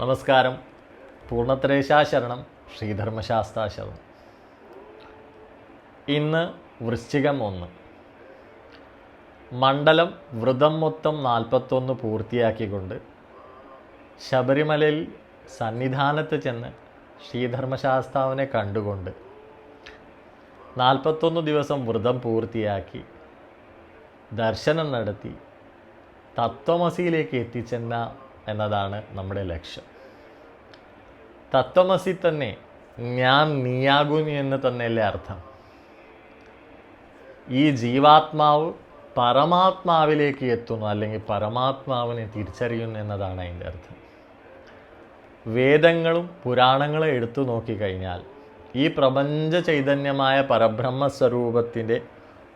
നമസ്കാരം. പൂർണത്രേശാശരണം ശ്രീധർമ്മശാസ്താശരണം. ഇന്ന് വൃശ്ചികം ഒന്ന്. മണ്ഡലം വ്രതം മൊത്തം നാൽപ്പത്തൊന്ന് പൂർത്തിയാക്കിക്കൊണ്ട് ശബരിമലയിൽ സന്നിധാനത്ത് ചെന്ന് ശ്രീധർമ്മശാസ്താവിനെ കണ്ടുകൊണ്ട് നാൽപ്പത്തൊന്ന് ദിവസം വ്രതം പൂർത്തിയാക്കി ദർശനം നടത്തി തത്വമസിയിലേക്ക് എത്തിച്ചെന്ന എന്നതാണ് നമ്മുടെ ലക്ഷ്യം. തത്വമസി തന്നെ ഞാൻ നീയാകുന്നു എന്ന് തന്നെയല്ലേ അർത്ഥം. ഈ ജീവാത്മാവ് പരമാത്മാവിലേക്ക് എത്തുന്നു അല്ലെങ്കിൽ പരമാത്മാവിനെ തിരിച്ചറിയുന്നു എന്നതാണ് അതിന്റെ അർത്ഥം. വേദങ്ങളും പുരാണങ്ങളും എടുത്തു നോക്കിക്കഴിഞ്ഞാൽ ഈ പ്രപഞ്ച ചൈതന്യമായ പരബ്രഹ്മ സ്വരൂപത്തിന്റെ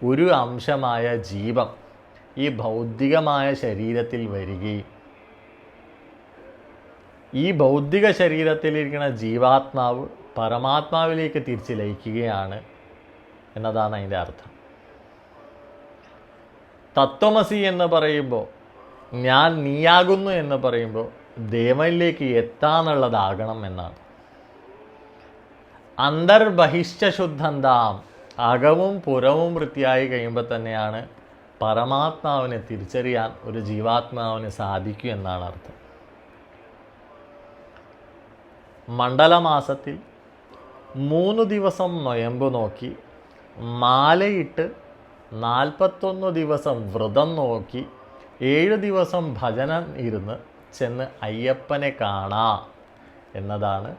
ഒരു അംശമായ ജീവം ഈ ഭൗതികമായ ശരീരത്തിൽ വരികയും ഈ ഭൗതിക ശരീരത്തിലിരിക്കുന്ന ജീവാത്മാവ് പരമാത്മാവിലേക്ക് തിരിച്ച് ലയിക്കുകയാണ് എന്നതാണ് അതിന്റെ അർത്ഥം. തത്വമസി എന്ന് പറയുമ്പോൾ ഞാൻ നീയാകുന്നു എന്ന് പറയുമ്പോൾ ദേവനിലേക്ക് എത്താന്നുള്ളതാകണം എന്നാണ്. അന്തർബഹിഷ്ഠ ശുദ്ധന്താം അകവും പുറവും വൃത്തിയായി കഴിയുമ്പോൾ തന്നെയാണ് പരമാത്മാവിനെ തിരിച്ചറിയാൻ ഒരു ജീവാത്മാവിന് സാധിക്കൂ എന്നാണ് അർത്ഥം. മണ്ഡലമാസത്തിൽ മൂന്ന് ദിവസം നൊയമ്പ് നോക്കി മാലയിട്ട് നാൽപ്പത്തൊന്ന് ദിവസം വ്രതം നോക്കി ഏഴ് ദിവസം ഭജനം ഇരുന്ന് ചെന്ന് അയ്യപ്പനെ കാണാ എന്നതാണ്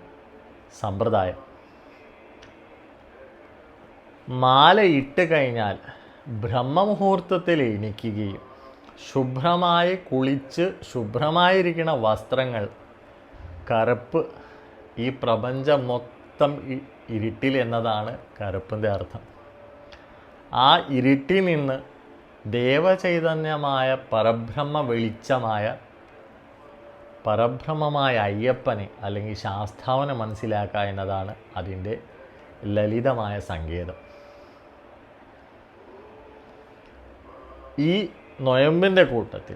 സമ്പ്രദായം. മാല ഇട്ട് കഴിഞ്ഞാൽ ബ്രഹ്മമുഹൂർത്തത്തിൽ എണിക്കുകയും ശുഭ്രമായി കുളിച്ച് ശുഭ്രമായിരിക്കുന്ന വസ്ത്രങ്ങൾ കറുപ്പ് ഈ പ്രപഞ്ചം മൊത്തം ഇരുട്ടിൽ എന്നതാണ് കറുപ്പിന്റെ അർത്ഥം. ആ ഇരുട്ടിൽ നിന്ന് ദേവചൈതന്യമായ പരബ്രഹ്മ വെളിച്ചമായ പരബ്രഹ്മമായ അയ്യപ്പനെ അല്ലെങ്കിൽ ശാസ്താവിനെ മനസ്സിലാക്കുക എന്നതാണ് അതിന്റെ ലളിതമായ സങ്കേതം. ഈ നൊയമ്പിന്റെ കൂട്ടത്തിൽ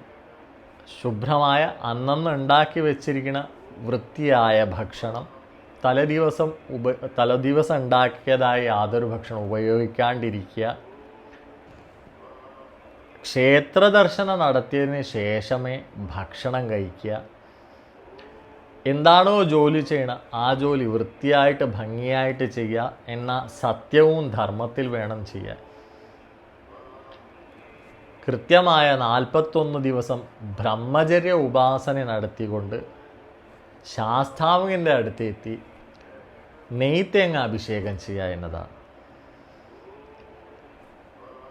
ശുഭ്രമായ അന്നന്ന് ഉണ്ടാക്കി വെച്ചിരിക്കുന്ന വൃത്തിയായ ഭക്ഷണം തലേദിവസം ഉപ തലേദിവസം ഉണ്ടാക്കിയതായ യാതൊരു ഭക്ഷണം ഉപയോഗിക്കാണ്ടിരിക്കുക. ക്ഷേത്ര ദർശനം നടത്തിയതിന് ശേഷമേ ഭക്ഷണം കഴിക്കുക. എന്താണോ ജോലി ചെയ്യണം ആ ജോലി വൃത്തിയായിട്ട് ഭംഗിയായിട്ട് ചെയ്യുക എന്ന സത്യവും ധർമ്മത്തിൽ വേണം ചെയ്യാൻ കൃത്യമായ നാൽപ്പത്തൊന്ന് ദിവസം ബ്രഹ്മചര്യ ഉപാസന നടത്തിക്കൊണ്ട് ശാസ്താവിന്റെ അടുത്തെത്തി നെയ്ത്തേങ്ങ അഭിഷേകം ചെയ്യുക എന്നതാണ്.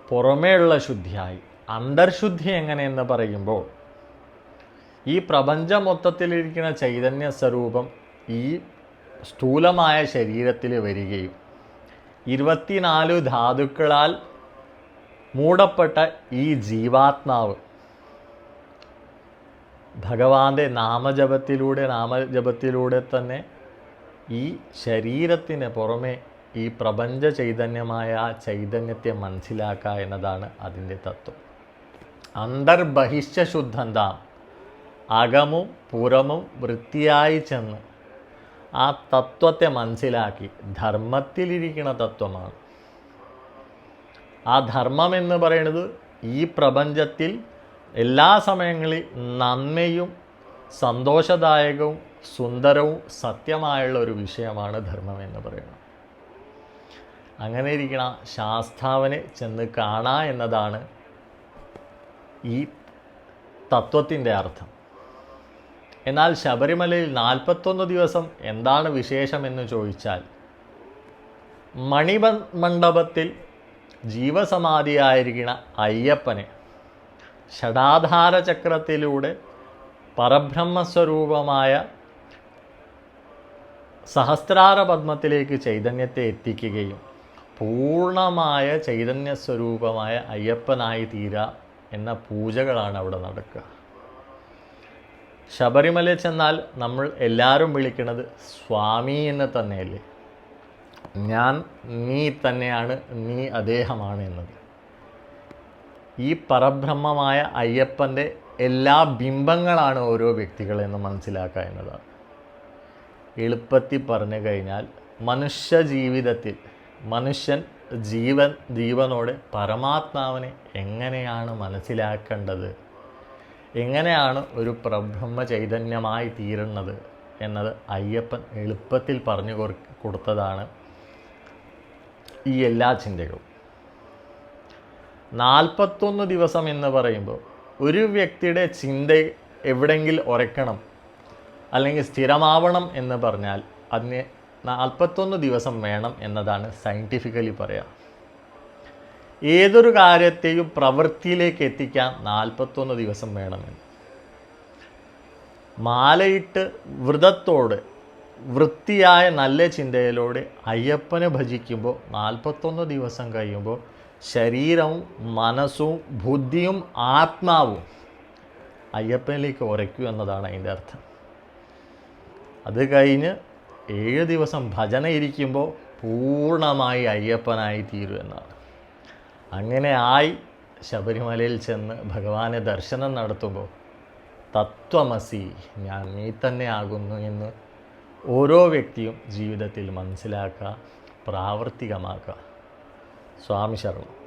പുറമേയുള്ള ശുദ്ധിയായി. അന്തർശുദ്ധി എങ്ങനെയെന്ന് പറയുമ്പോൾ ഈ പ്രപഞ്ച മൊത്തത്തിലിരിക്കുന്ന ചൈതന്യ സ്വരൂപം ഈ സ്ഥൂലമായ ശരീരത്തിൽ വരികയും ഇരുപത്തിനാല് ധാതുക്കളാൽ മൂടപ്പെട്ട ഈ ജീവാത്മാവ് ഭഗവാന്റെ നാമജപത്തിലൂടെ നാമജപത്തിലൂടെ തന്നെ ഈ ശരീരത്തിന് പുറമെ ഈ പ്രപഞ്ച ചൈതന്യമായ ആ ചൈതന്യത്തെ മനസ്സിലാക്കുക എന്നതാണ് അതിന്റെ തത്വം. അന്തർബഹിഷ്ഠ ശുദ്ധന്താം അകമും പുറമും വൃത്തിയായി ചെന്ന് ആ തത്വത്തെ മനസ്സിലാക്കി ധർമ്മത്തിലിരിക്കുന്ന തത്വമാണ്. ആ ധർമ്മം എന്ന് പറയുന്നത് ഈ പ്രപഞ്ചത്തിൽ എല്ലാ സമയങ്ങളിൽ നന്മയും സന്തോഷദായകവും സുന്ദരവും സത്യമായുള്ള ഒരു വിഷയമാണ് ധർമ്മം എന്ന് പറയുന്നത്. അങ്ങനെ ഇരിക്കണ ശാസ്താവിനെ ചെന്ന് കാണാ എന്നതാണ് ഈ തത്വത്തിന്റെ അർത്ഥം. എന്നാൽ ശബരിമലയിൽ നാൽപ്പത്തൊന്ന് ദിവസം എന്താണ് വിശേഷമെന്ന് ചോദിച്ചാൽ മണിമ മണ്ഡപത്തിൽ ജീവസമാധിയായിരിക്കുന്ന അയ്യപ്പനെ ഷടാധാര ചക്രത്തിലൂടെ പരബ്രഹ്മസ്വരൂപമായ സഹസ്രാര പത്മത്തിലേക്ക് ചൈതന്യത്തെ എത്തിക്കുകയും പൂർണമായ ചൈതന്യ സ്വരൂപമായ അയ്യപ്പനായി തീര എന്ന പൂജകളാണ് അവിടെ നടക്കുക. ശബരിമല ചെന്നാൽ നമ്മൾ എല്ലാവരും വിളിക്കുന്നത് സ്വാമി എന്ന് തന്നെയല്ലേ? ഞാൻ നീ തന്നെയാണ് നീ അദ്ദേഹമാണ് എന്നത്. ഈ പരബ്രഹ്മമായ അയ്യപ്പന്റെ എല്ലാ ബിംബങ്ങളാണ് ഓരോ വ്യക്തികളെന്ന് മനസ്സിലാക്കുക എന്നതാണ്. എളുപ്പത്തിൽ പറഞ്ഞു കഴിഞ്ഞാൽ മനുഷ്യ ജീവിതത്തിൽ മനുഷ്യൻ ജീവൻ ജീവനോട് പരമാത്മാവിനെ എങ്ങനെയാണ് മനസ്സിലാക്കേണ്ടത്? എങ്ങനെയാണ് ഒരു പ്രബ്രഹ്മ ചൈതന്യമായി തീരുന്നത് എന്നത് അയ്യപ്പൻ എളുപ്പത്തിൽ പറഞ്ഞു കൊടുത്തതാണ് ഈ എല്ലാ ചിന്തകളും. നാൽപ്പത്തൊന്ന് ദിവസം എന്ന് പറയുമ്പോൾ ഒരു വ്യക്തിയുടെ ചിന്ത എവിടെയെങ്കിലും ഉറക്കണം അല്ലെങ്കിൽ സ്ഥിരമാവണം എന്ന് പറഞ്ഞാൽ അതിന് നാൽപ്പത്തൊന്ന് ദിവസം വേണം എന്നതാണ് സയന്റിഫിക്കലി പറയാം. ഏതൊരു കാര്യത്തെയും പ്രവൃത്തിയിലേക്ക് എത്തിക്കാൻ നാൽപ്പത്തൊന്ന് ദിവസം വേണമെന്ന്. മാലയിട്ട് വ്രതത്തോട് വൃത്തിയായ നല്ല ചിന്തയിലൂടെ അയ്യപ്പനെ ഭജിക്കുമ്പോൾ നാൽപ്പത്തൊന്ന് ദിവസം കഴിയുമ്പോൾ ശരീരവും മനസ്സും ബുദ്ധിയും ആത്മാവും അയ്യപ്പനിലേക്ക് ഉറയ്ക്കൂ എന്നതാണ് അതിന്റെ അർത്ഥം. അത് കഴിഞ്ഞ് ഏഴ് ദിവസം ഭജന ഇരിക്കുമ്പോൾ പൂർണമായി അയ്യപ്പനായി തീരും എന്നാണ്. അങ്ങനെ ആയി ശബരിമലയിൽ ചെന്ന് ഭഗവാനെ ദർശനം നടത്തുമ്പോൾ തത്വമസി ഞാൻ നീ തന്നെ ആകുന്നു എന്ന് ഓരോ വ്യക്തിയും ജീവിതത്തിൽ മനസ്സിലാക്കുക പ്രാവർത്തികമാക്കുക. സ്വാമി ശരണം